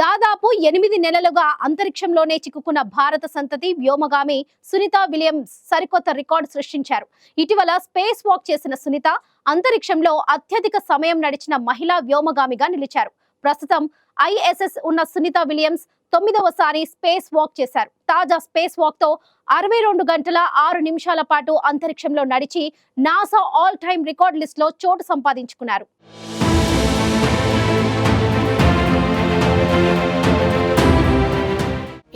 దాదాపు ఎనిమిది నెలలుగా అంతరిక్షంలోనే చిక్కుకున్న భారత సంతతి వ్యోమగామి సునీత విలియమ్స్ సరికొత్త రికార్డు సృష్టించారు. ఇటీవల స్పేస్ వాక్ చేసిన సునీత అంతరిక్షంలో అత్యధిక సమయం నడిచిన మహిళా వ్యోమగామిగా నిలిచారు. ప్రస్తుతం ఐఎస్ఎస్ ఉన్న సునీత విలియమ్స్ తొమ్మిదవసారి స్పేస్ వాక్ చేశారు. తాజా స్పేస్ వాక్తో అరవై రెండు గంటల ఆరు నిమిషాల పాటు అంతరిక్షంలో నడిచి నాసా ఆల్ టైమ్ రికార్డ్ లిస్ట్లో చోటు సంపాదించుకున్నారు.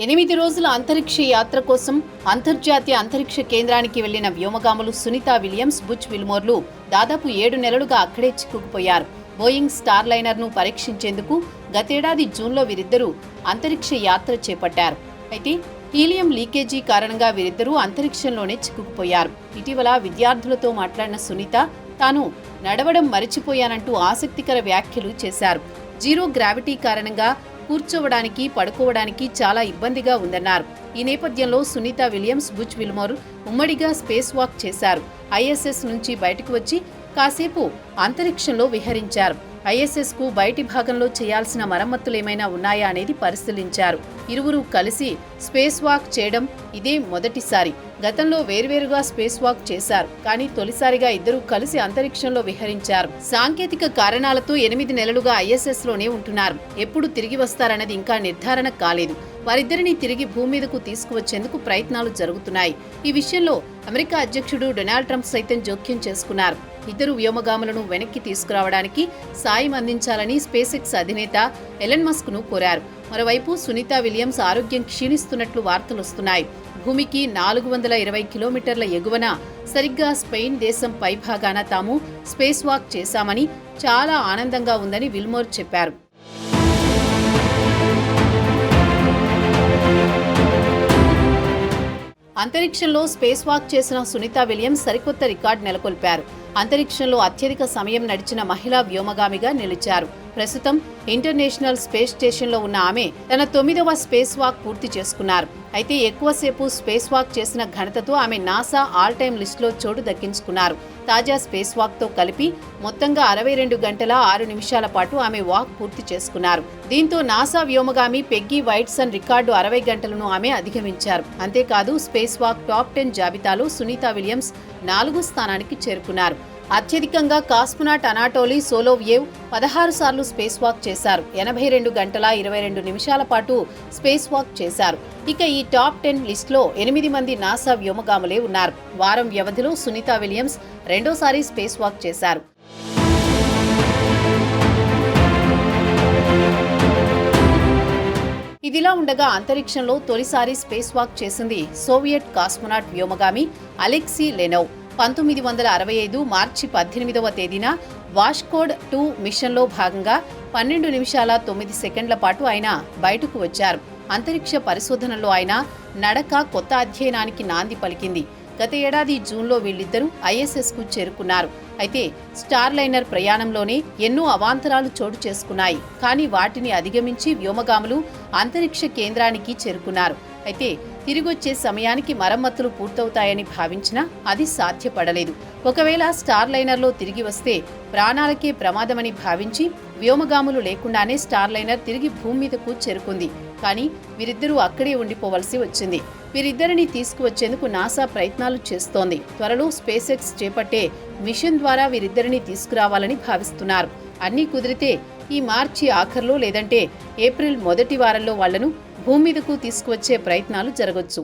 ఎనిమిది రోజుల అంతరిక్ష యాత్ర కోసం అంతర్జాతీయ అంతరిక్ష కేంద్రానికి వెళ్ళిన వ్యోమగాములు సునీత విలియమ్స్ బుచ్ విల్మోర్లు దాదాపు ఏడు నెలలుగా అక్కడే చిక్కుకుపోయారు. బోయింగ్ స్టార్ లైనర్ను పరీక్షించేందుకు గతేడాది జూన్లో వీరిద్దరూ అంతరిక్ష యాత్ర చేపట్టారు. అయితే హీలియం లీకేజీ కారణంగా వీరిద్దరూ అంతరిక్షంలోనే చిక్కుకుపోయారు. ఇటీవల విద్యార్థులతో మాట్లాడిన సునీత తాను నడవడం మరిచిపోయానంటూ ఆసక్తికర వ్యాఖ్యలు చేశారు. జీరో గ్రావిటీ కారణంగా కూర్చోవడానికి పడుకోవడానికి చాలా ఇబ్బందిగా ఉందన్నారు. ఈ నేపథ్యంలో సునీత విలియమ్స్ బుచ్ విల్మోర్ ఉమ్మడిగా స్పేస్ వాక్ చేశారు. ఐఎస్ఎస్ నుంచి బయటకు వచ్చి కాసేపు అంతరిక్షంలో విహరించారు. ఐఎస్ఎస్కు బయటి భాగంలో చేయాల్సిన మరమ్మతులు ఏమైనా ఉన్నాయా అనేది పరిశీలించారు. ఇరువురు కలిసి స్పేస్ వాక్ చేయడం ఇదే మొదటిసారి. గతంలో వేర్వేరుగా స్పేస్ వాక్ చేశారు. కానీ తొలిసారిగా ఇద్దరూ కలిసి అంతరిక్షంలో విహరించారు. సాంకేతిక కారణాలతో ఎనిమిది నెలలుగా ఐఎస్ఎస్లోనే ఉంటున్నారు. ఎప్పుడు తిరిగి వస్తారన్నది ఇంకా నిర్ధారణ కాలేదు. వారిద్దరిని తిరిగి భూమి మీదకు తీసుకువచ్చేందుకు ప్రయత్నాలు జరుగుతున్నాయి. ఈ విషయంలో అమెరికా అధ్యక్షుడు డొనాల్డ్ ట్రంప్ సైతం జోక్యం చేసుకున్నారు. ఇద్దరు వ్యోమగాములను వెనక్కి తీసుకురావడానికి సాయం అందించాలని స్పేస్ ఎక్స్ అధినేత ఎలన్ మస్క్ను కోరారు. మరోవైపు సునీత విలియమ్స్ ఆరోగ్యం క్షీణిస్తున్నట్లు వార్తలొస్తున్నాయి భూమికి నాలుగు వందల ఇరవై కిలోమీటర్ల ఎగువన సరిగ్గా స్పెయిన్ దేశం పైభాగాన తాము స్పేస్ వాక్ చేశామని చాలా ఆనందంగా ఉందని విల్మోర్ చెప్పారు. అంతరిక్షంలో స్పేస్ వాక్ చేసిన సునీత విలియమ్స్ సరికొత్త రికార్డు నెలకొల్పారు. అంతరిక్షంలో అత్యధిక సమయం నడిచిన మహిళా వ్యోమగామిగా నిలిచారు. ప్రస్తుతం ఇంటర్నేషనల్ స్పేస్ స్టేషన్లో ఉన్న ఆమె తన తొమ్మిదవ స్పేస్ వాక్ పూర్తి చేసుకున్నారు. అయితే ఎక్కువసేపు స్పేస్ వాక్ చేసిన ఘనతతో ఆమె నాసా ఆల్ టైమ్ లిస్టులో చోటు దక్కించుకున్నారు. తాజా స్పేస్ వాక్తో కలిపి మొత్తంగా అరవై రెండు గంటల ఆరు నిమిషాల పాటు ఆమె వాక్ పూర్తి చేసుకున్నారు. దీంతో నాసా వ్యోమగామి పెగ్గీ వైట్సన్ రికార్డు అరవై గంటలను ఆమె అధిగమించారు. అంతేకాదు స్పేస్ వాక్ టాప్ టెన్ జాబితాలో సునీత విలియమ్స్ నాలుగో స్థానానికి చేరుకున్నారు. అత్యధికంగా కాస్మోనాట్ అనాటోలీ సోలోవ్యేవ్ పదహారు సార్లు స్పేస్ వాక్ చేశారు. ఎనభై రెండు గంటల ఇరవై రెండు నిమిషాల పాటు స్పేస్ వాక్ చేశారు. ఇక ఈ టాప్ టెన్ లిస్టులో ఎనిమిది మంది నాసా వ్యోమగాములే ఉన్నారు. వారం వ్యవధిలో సునీత విలియమ్స్ రెండోసారి స్పేస్ వాక్ చేశారు. ఇదిలా ఉండగా అంతరిక్షంలో తొలిసారి స్పేస్ వాక్ చేసింది సోవియట్ కాస్మోనాట్ వ్యోమగామి అలెక్సీ లెనోవ్. పంతొమ్మిది వందల అరవై ఐదు మార్చి పద్దెనిమిదవ తేదీన వాష్కోడ్ టూ మిషన్లో భాగంగా పన్నెండు నిమిషాల తొమ్మిది సెకండ్ల పాటు ఆయన బయటకు వచ్చారు. అంతరిక్ష పరిశోధనలో ఆయన నడక కొత్త అధ్యయనానికి నాంది పలికింది. గత ఏడాది జూన్లో వీళ్ళిద్దరూ ఐఎస్ఎస్కు చేరుకున్నారు. అయితే స్టార్ లైనర్ ప్రయాణంలోనే ఎన్నో అవాంతరాలు చోటు చేసుకున్నాయి. కానీ వాటిని అధిగమించి వ్యోమగాములు అంతరిక్ష కేంద్రానికి చేరుకున్నారు. అయితే తిరిగొచ్చే సమయానికి మరమ్మతులు పూర్తవుతాయని భావించినా అది సాధ్యపడలేదు. ఒకవేళ స్టార్ లైనర్లో తిరిగి వస్తే ప్రాణాలకే ప్రమాదమని భావించి వ్యోమగాములు లేకుండానే స్టార్ లైనర్ తిరిగి భూమి మీదకు చేరుకుంది. కానీ వీరిద్దరూ అక్కడే ఉండిపోవలసి వచ్చింది. వీరిద్దరిని తీసుకువచ్చేందుకు నాసా ప్రయత్నాలు చేస్తోంది. త్వరలో స్పేస్ ఎక్స్ చేపట్టే మిషన్ ద్వారా వీరిద్దరిని తీసుకురావాలని భావిస్తున్నారు. అన్నీ కుదిరితే ఈ మార్చి ఆఖర్లో లేదంటే ఏప్రిల్ మొదటి వారంలో వాళ్ళను భూమి మీదకు తీసుకువచ్చే ప్రయత్నాలు జరగొచ్చు.